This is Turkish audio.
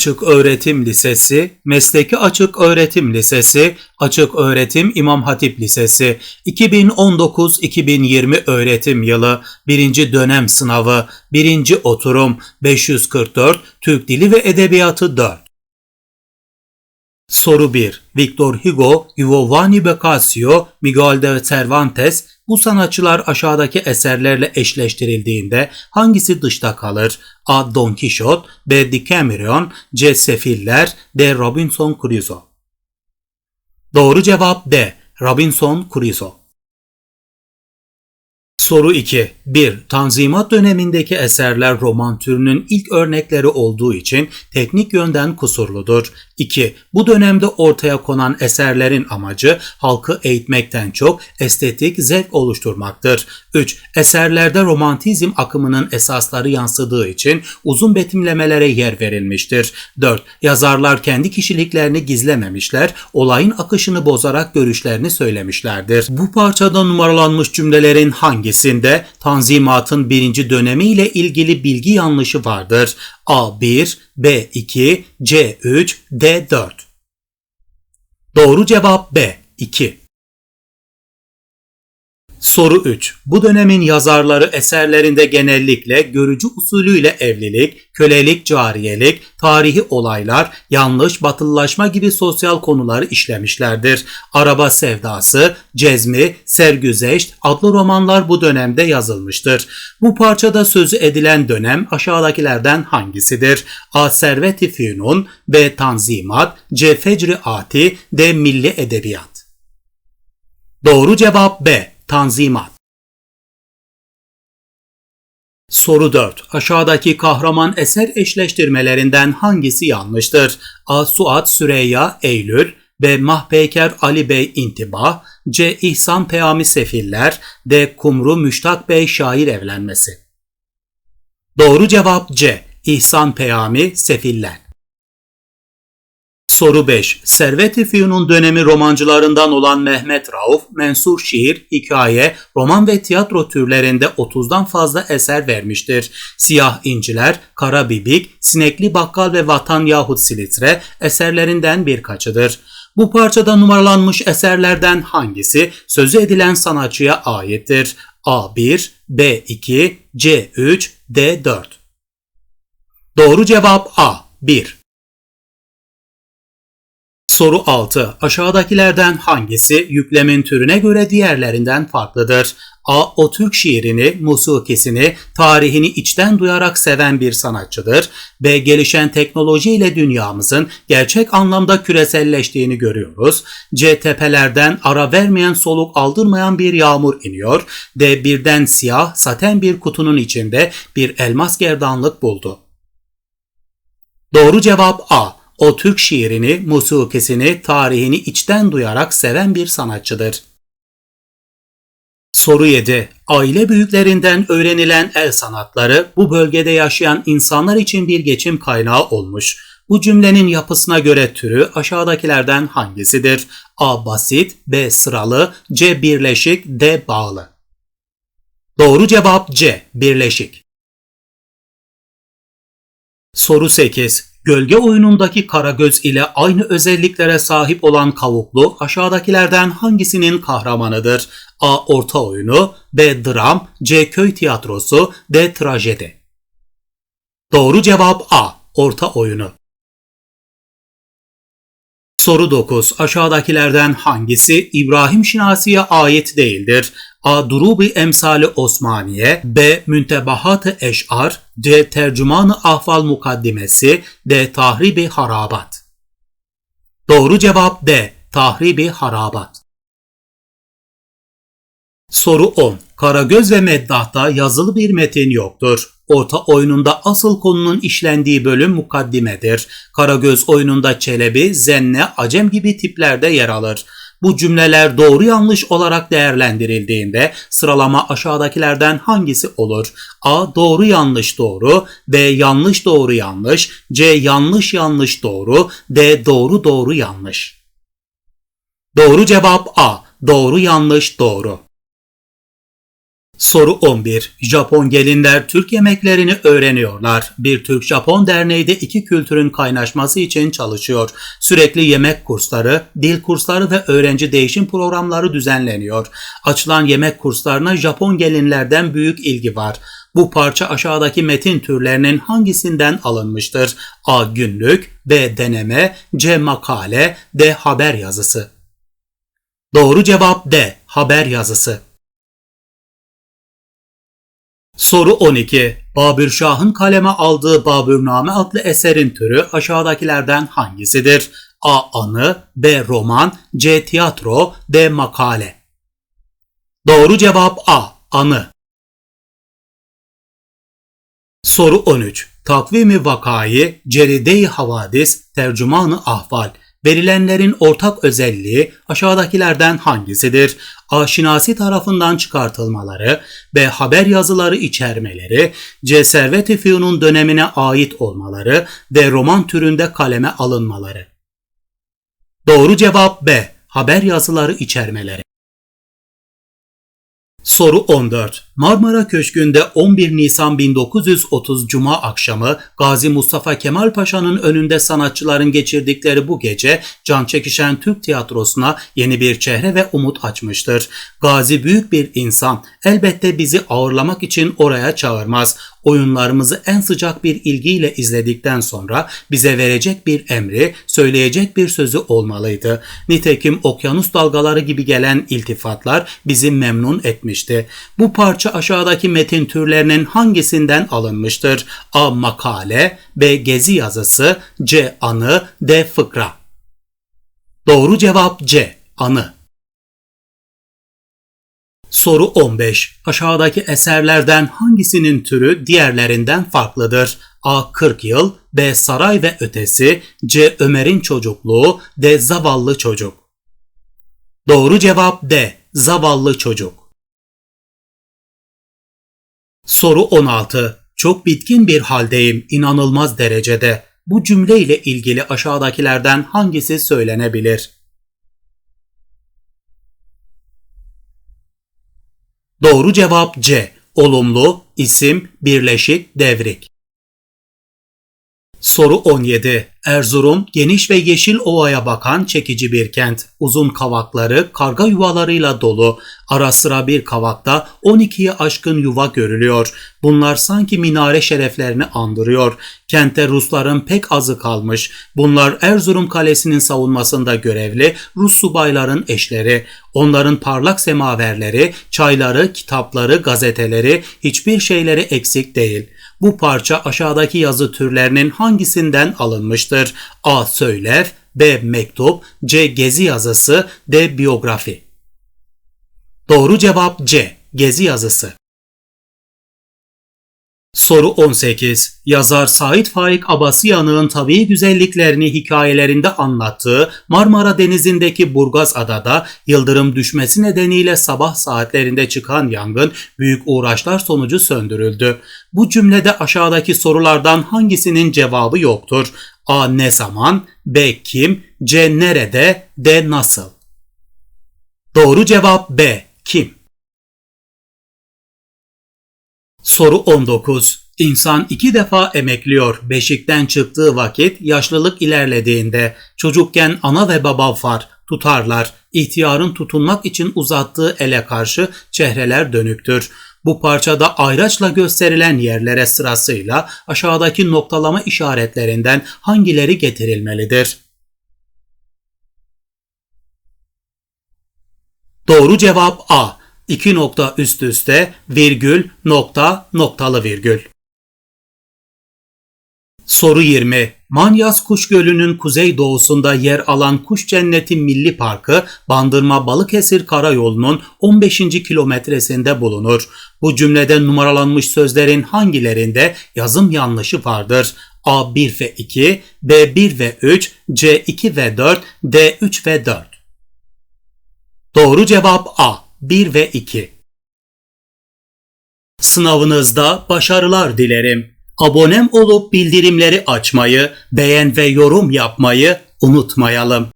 Açık Öğretim Lisesi, Mesleki Açık Öğretim Lisesi, Açık Öğretim İmam Hatip Lisesi, 2019-2020 öğretim yılı, 1. dönem sınavı, 1. oturum, 544, Türk Dili ve Edebiyatı 4. Soru 1. Victor Hugo, Giovanni Boccaccio, Miguel de Cervantes bu sanatçılar aşağıdaki eserlerle eşleştirildiğinde hangisi dışta kalır? A. Don Quixote, B. Decameron, C. Sefiller, D. Robinson Crusoe. Doğru cevap D. Robinson Crusoe. Soru 2. 1. Tanzimat dönemindeki eserler roman türünün ilk örnekleri olduğu için teknik yönden kusurludur. 2. Bu dönemde ortaya konan eserlerin amacı halkı eğitmekten çok estetik zevk oluşturmaktır. 3. Eserlerde romantizm akımının esasları yansıdığı için uzun betimlemelere yer verilmiştir. 4. Yazarlar kendi kişiliklerini gizlememişler, olayın akışını bozarak görüşlerini söylemişlerdir. Bu parçada numaralanmış cümlelerin Hepsinde Tanzimat'ın birinci dönemi ile ilgili bilgi yanlışı vardır. A1, B2, C3, D4. Doğru cevap B2. Soru 3. Bu dönemin yazarları eserlerinde genellikle görücü usulüyle evlilik, kölelik, cariyelik, tarihi olaylar, yanlış, batılılaşma gibi sosyal konuları işlemişlerdir. Araba Sevdası, Cezmi, Sergüzeşt adlı romanlar bu dönemde yazılmıştır. Bu parçada sözü edilen dönem aşağıdakilerden hangisidir? A. Servet-i Fünun, B. Tanzimat, C. Fecri Ati, D. Milli Edebiyat. Doğru cevap B. Tanzimat. Soru 4. Aşağıdaki kahraman eser eşleştirmelerinden hangisi yanlıştır? A. Suat Süreyya Eylül B. Mahpeyker Ali Bey İntibah C. İhsan Peyami Sefiller D. Kumru Müştak Bey Şair Evlenmesi Doğru cevap C. İhsan Peyami Sefiller Soru 5. Servet-i Fünun dönemi romancılarından olan Mehmet Rauf, mensur şiir, hikaye, roman ve tiyatro türlerinde 30'dan fazla eser vermiştir. Siyah İnciler, Kara Bibik, Sinekli Bakkal ve Vatan yahut Silitre eserlerinden birkaçıdır. Bu parçada numaralanmış eserlerden hangisi sözü edilen sanatçıya aittir? A1, B2, C3, D4. Doğru cevap A. 1. Soru 6. Aşağıdakilerden hangisi yüklemin türüne göre diğerlerinden farklıdır? A. O Türk şiirini, musikisini, tarihini içten duyarak seven bir sanatçıdır. B. Gelişen teknolojiyle dünyamızın gerçek anlamda küreselleştiğini görüyoruz. C. Tepelerden ara vermeyen soluk aldırmayan bir yağmur iniyor. D. Birden siyah, saten bir kutunun içinde bir elmas gerdanlık buldu. Doğru cevap A o Türk şiirini, musikisini, tarihini içten duyarak seven bir sanatçıdır. Soru 7. Aile büyüklerinden öğrenilen el sanatları bu bölgede yaşayan insanlar için bir geçim kaynağı olmuş. Bu cümlenin yapısına göre türü aşağıdakilerden hangisidir? A. Basit, B. Sıralı, C. Birleşik, D. Bağlı. Doğru cevap C. Birleşik. Soru 8. Gölge oyunundaki Karagöz ile aynı özelliklere sahip olan Kavuklu aşağıdakilerden hangisinin kahramanıdır? A. Orta oyunu, B. Dram, C. Köy tiyatrosu, D. Trajedi. Doğru cevap A. Orta oyunu. Soru 9. Aşağıdakilerden hangisi İbrahim Şinasi'ye ait değildir? A. Durubi Emsali Osmaniye B. Müntebahat-ı Eş'ar C. Tercüman-ı Ahval Mukaddimesi D. Tahribi Harabat Doğru cevap D. Tahribi Harabat Soru 10. Karagöz ve Meddah'ta yazılı bir metin yoktur. Orta oyununda asıl konunun işlendiği bölüm mukaddimedir. Karagöz oyununda Çelebi, Zenne, Acem gibi tiplerde yer alır. Bu cümleler doğru yanlış olarak değerlendirildiğinde sıralama aşağıdakilerden hangisi olur? A doğru yanlış doğru, B yanlış doğru yanlış, C yanlış yanlış doğru, D doğru doğru yanlış. Doğru cevap A. Doğru yanlış doğru. Soru 11. Japon gelinler Türk yemeklerini öğreniyorlar. Bir Türk-Japon derneği de iki kültürün kaynaşması için çalışıyor. Sürekli yemek kursları, dil kursları ve öğrenci değişim programları düzenleniyor. Açılan yemek kurslarına Japon gelinlerden büyük ilgi var. Bu parça aşağıdaki metin türlerinin hangisinden alınmıştır? A. Günlük, B. Deneme, C. Makale, D. Haber yazısı. Doğru cevap D. Haber yazısı. Soru 12. Babür Şah'ın kaleme aldığı Babürname adlı eserin türü aşağıdakilerden hangisidir? A. Anı B. Roman C. Tiyatro D. Makale Doğru cevap A. Anı Soru 13. Takvimi vakayı, ceride-i havadis, tercümanı ahval. Verilenlerin ortak özelliği aşağıdakilerden hangisidir? A. Şinasi tarafından çıkartılmaları, B. Haber yazıları içermeleri, C. Servet-i Fünun dönemine ait olmaları, D. Roman türünde kaleme alınmaları. Doğru cevap B. Haber yazıları içermeleri. Soru 14. Marmara Köşkü'nde 11 Nisan 1930 Cuma akşamı Gazi Mustafa Kemal Paşa'nın önünde sanatçıların geçirdikleri bu gece can çekişen Türk tiyatrosuna yeni bir çehre ve umut açmıştır. Gazi büyük bir insan. Elbette bizi ağırlamak için oraya çağırmaz. Oyunlarımızı en sıcak bir ilgiyle izledikten sonra bize verecek bir emri, söyleyecek bir sözü olmalıydı. Nitekim okyanus dalgaları gibi gelen iltifatlar bizi memnun etmişti. Bu parça aşağıdaki metin türlerinin hangisinden alınmıştır? A. Makale B. Gezi yazısı C. Anı D. Fıkra Doğru cevap C. Anı Soru 15. Aşağıdaki eserlerden hangisinin türü diğerlerinden farklıdır? A. 40 yıl B. Saray ve ötesi C. Ömer'in çocukluğu D. Zavallı çocuk Doğru cevap D. Zavallı çocuk Soru 16. Çok bitkin bir haldeyim inanılmaz derecede. Bu cümle ile ilgili aşağıdakilerden hangisi söylenebilir? Doğru cevap C. Olumlu, isim, birleşik, devrik. Soru 17. Erzurum geniş ve yeşil ovaya bakan çekici bir kent. Uzun kavakları karga yuvalarıyla dolu. Ara sıra bir kavakta 12'yi aşkın yuva görülüyor. Bunlar sanki minare şereflerini andırıyor. Kente Rusların pek azı kalmış. Bunlar Erzurum Kalesi'nin savunmasında görevli Rus subayların eşleri. Onların parlak semaverleri, çayları, kitapları, gazeteleri hiçbir şeyleri eksik değil. Bu parça aşağıdaki yazı türlerinin hangisinden alınmıştır? A. Söylev B. Mektup C. Gezi yazısı D. Biyografi Doğru cevap C. Gezi yazısı Soru 18. Yazar Said Faik Abasıyanık'ın tabii güzelliklerini hikayelerinde anlattığı Marmara Denizi'ndeki Burgaz Adada yıldırım düşmesi nedeniyle sabah saatlerinde çıkan yangın büyük uğraşlar sonucu söndürüldü. Bu cümlede aşağıdaki sorulardan hangisinin cevabı yoktur? A. Ne zaman? B. Kim? C. Nerede? D. Nasıl? Doğru cevap B. Kim? Soru 19. İnsan iki defa emekliyor. Beşikten çıktığı vakit yaşlılık ilerlediğinde çocukken ana ve baba var tutarlar. İhtiyarın tutunmak için uzattığı ele karşı çehreler dönüktür. Bu parçada ayraçla gösterilen yerlere sırasıyla aşağıdaki noktalama işaretlerinden hangileri getirilmelidir? Doğru cevap A. 2 nokta üst üste, virgül, nokta, noktalı virgül. Soru 20. Manyas Kuş Gölü'nün kuzey doğusunda yer alan Kuş Cenneti Milli Parkı, Bandırma Balıkesir Karayolu'nun 15. kilometresinde bulunur. Bu cümlede numaralanmış sözlerin hangilerinde yazım yanlışı vardır? A 1 ve 2, B 1 ve 3, C 2 ve 4, D 3 ve 4. Doğru cevap A 1 ve 2. Sınavınızda başarılar dilerim. Abonem olup bildirimleri açmayı, beğen ve yorum yapmayı unutmayalım.